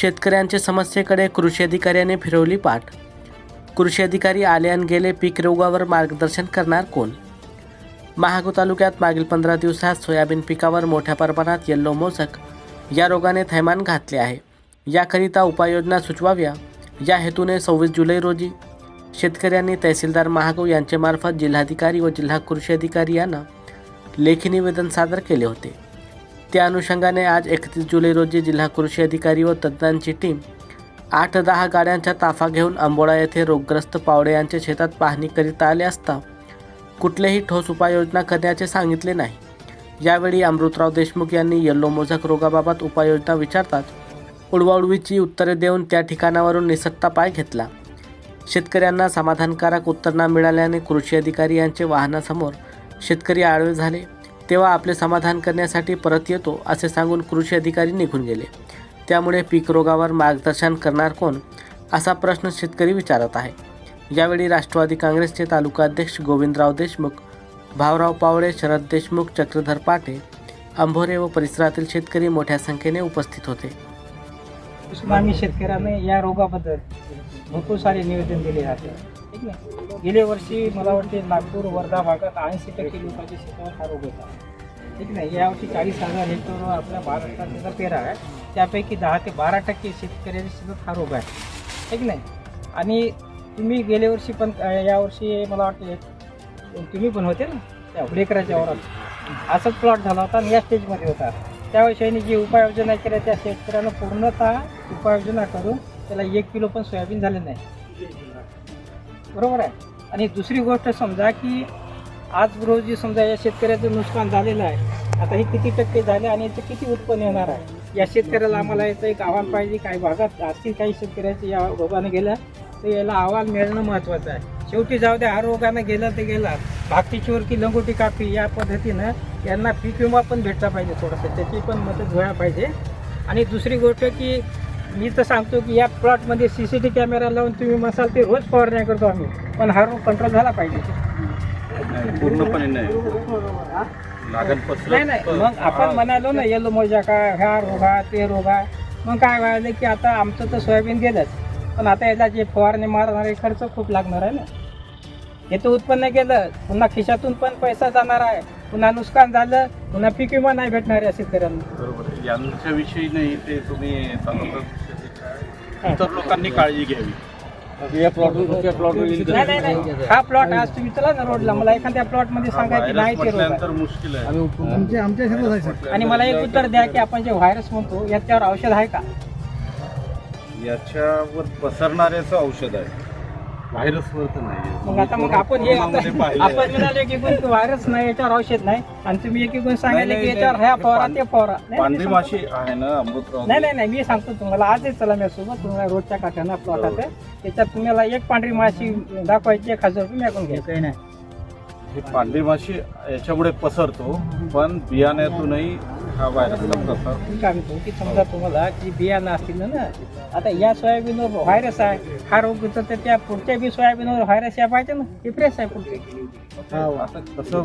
शेतकऱ्यांच्या समस्येकडे कृषी अधिकाऱ्याने फिरवली पाठ. कृषी अधिकारी आले आणि गेले पीक रोगावर मार्गदर्शन करणार कोण? महागो तालुक्यात मागील पंधरा दिवसात सोयाबीन पिकावर मोठ्या प्रमाणात येल्लो मोसक या रोगाने थैमान घातले आहे. याकरिता उपाययोजना सुचवाव्या. या हेतूने सव्वीस जुलै रोजी शेतकऱ्यांनी तहसीलदार महागो यांच्यामार्फत जिल्हाधिकारी व जिल्हा कृषी अधिकारी यांना लेखी निवेदन सादर केले होते. त्या अनुषंगाने आज एकतीस जुलै रोजी जिल्हा कृषी अधिकारी व तज्ज्ञांची टीम आठ दहा गाड्यांचा ताफा घेऊन अंबोडा येथे रोगग्रस्त पावडे यांच्या शेतात पाहणी करीत आले असता कुठलेही ठोस उपाययोजना करण्याचे सांगितले नाही. यावेळी अमृतराव देशमुख यांनी येल्लो मोझक रोगाबाबत उपाययोजना विचारताच उडवाउडवीची उत्तरे देऊन त्या ठिकाणावरून निसटता पाय घेतला. शेतकऱ्यांना समाधानकारक उत्तर न मिळाल्याने कृषी अधिकारी यांचे वाहनासमोर शेतकरी आडवे झाले. तेव्हा आपले समाधान करण्यासाठी परत येतो असे सांगून कृषी अधिकारी निघून गेले. त्यामुळे पीक रोगावर मार्गदर्शन करणार कोण? असा प्रश्न शेतकरी विचारत आहे. यावेळी राष्ट्रवादी काँग्रेसचे तालुका अध्यक्ष गोविंदराव देशमुख भावराव पावळे शरद देशमुख चक्रधर पाटे अंभोरे व परिसरातील शेतकरी मोठ्या संख्येने उपस्थित होते. आम्ही शेतकऱ्यांना या रोगाबद्दल भरपूर सारे निवेदन दिले जाते ठीक नाही गेल्या वर्षी मला वाटते नागपूर वर्धा भागात ऐंशी टक्के लोकांच्या शेतावर हा रोग होता. ठीक नाही? यावर्षी चाळीस हजार हेक्टर आपल्या महाराष्ट्रात पेरा आहे. त्यापैकी दहा ते बारा टक्के शेतकऱ्यांच्या शेतात हा रोग आहे. ठीक नाही? आणि तुम्ही गेल्या वर्षी पण यावर्षी मला वाटते तुम्ही पण होते ना? त्या हुडेकराच्या वरात असाच प्लॉट झाला होता आणि या स्टेजमध्ये होता. त्याविषयी जी उपाययोजना केल्या त्या शेतकऱ्यांना पूर्णतः उपाययोजना करून त्याला एक किलो पण सोयाबीन झाले नाही. बरोबर आहे. आणि दुसरी गोष्ट समजा की आज रोजी समजा या शेतकऱ्याचं नुकसान झालेलं आहे. आता हे किती टक्के झाले आणि याचं किती उत्पन्न येणार आहे? या शेतकऱ्याला आम्हाला याचं एक आव्हान पाहिजे काही भागात असतील काही शेतकऱ्याचे या रोगानं गेला तर याला अहवाल मिळणं महत्त्वाचं आहे. शेवटी जाऊ द्या हा रोगानं गेलं तर गेला. भागतीचीवर की लंगोटी कापी या पद्धतीनं यांना पीक विमा पण भेटला पाहिजे थोडंसं. त्याची पण मदत व्हायला पाहिजे. आणि दुसरी गोष्ट की मी तर सांगतो की या प्लॉटमध्ये सी सी टी कॅमेरा लावून तुम्ही मसाल ते रोज फवारण्या करतो आम्ही. पण हा रोग कंट्रोल झाला पाहिजे. नाही, पूर्णपणे नाही. हा? नाही मग आपण म्हणालो ना येलो मोजा का? ह्या रोगा ते रोगा मग काय व्हायला की आता आमचं तर सोयाबीन गेलंच. पण आता याला जे फवारणी मारणारे खर्च खूप लागणार आहे ना. याचं उत्पन्न केलं पुन्हा खिशातून पण पैसा जाणार आहे. पुन्हा नुकसान झालं पुन्हा पीक विमा नाही भेटणार आहे शेतकऱ्यांना. बरोबर. यांच्याविषयी नाही ते तुम्ही सांगता. इतर लोकांनी काळजी घ्यावी. या प्लॉट प्लॉट नाही नाही नाही. हा प्लॉट आज तुम्ही चला ना रोडला मला एखाद्या प्लॉटमध्ये सांगा की नाही ते रोग आहे. म्हटल्यानंतर मुश्किल आहे. आमच्या आमच्या शेतात आहे सर आणि मला एक उत्तर द्या की आपण जे व्हायरस म्हणतो याच्यावर औषध आहे का? याच्यावर पसरणाऱ्याचं औषध आहे. व्हायरसवर तर नाही मग आता मग आपण हे आता. आपण म्हणाले की कोण व्हायरस नाही याच्यावर औषध नाही. आणि तुम्ही एक एक सांगायले की याच्यावर ह्या फवारा ते फवारा नाही, पांढरी नाही, माशी आहे ना अमृतराव नाही नाही नाही मी सांगतो तुम्हाला. आजच चला मी सोबत तुम्हाला रोडच्या काठाना प्लॉटात आहे. त्याच्यात तुम्हाला एक पांढरी माशी दाखवायची एक हजार रुपये मागून घ्या काही नाही. ही पांढरी माशी याच्यामुळे पसरतो पण बियाण्यातूनही हा व्हायरसचा प्रसार मी काय म्हणतो की समजा तुम्हाला की बियाणं असतील ना आता या सोयाबीनवर व्हायरस आहे हा रोग होतो तर त्या पुढच्या बी सोयाबीनवर व्हायरस या पाहिजे ना हे आहे पुढचे. आता कसं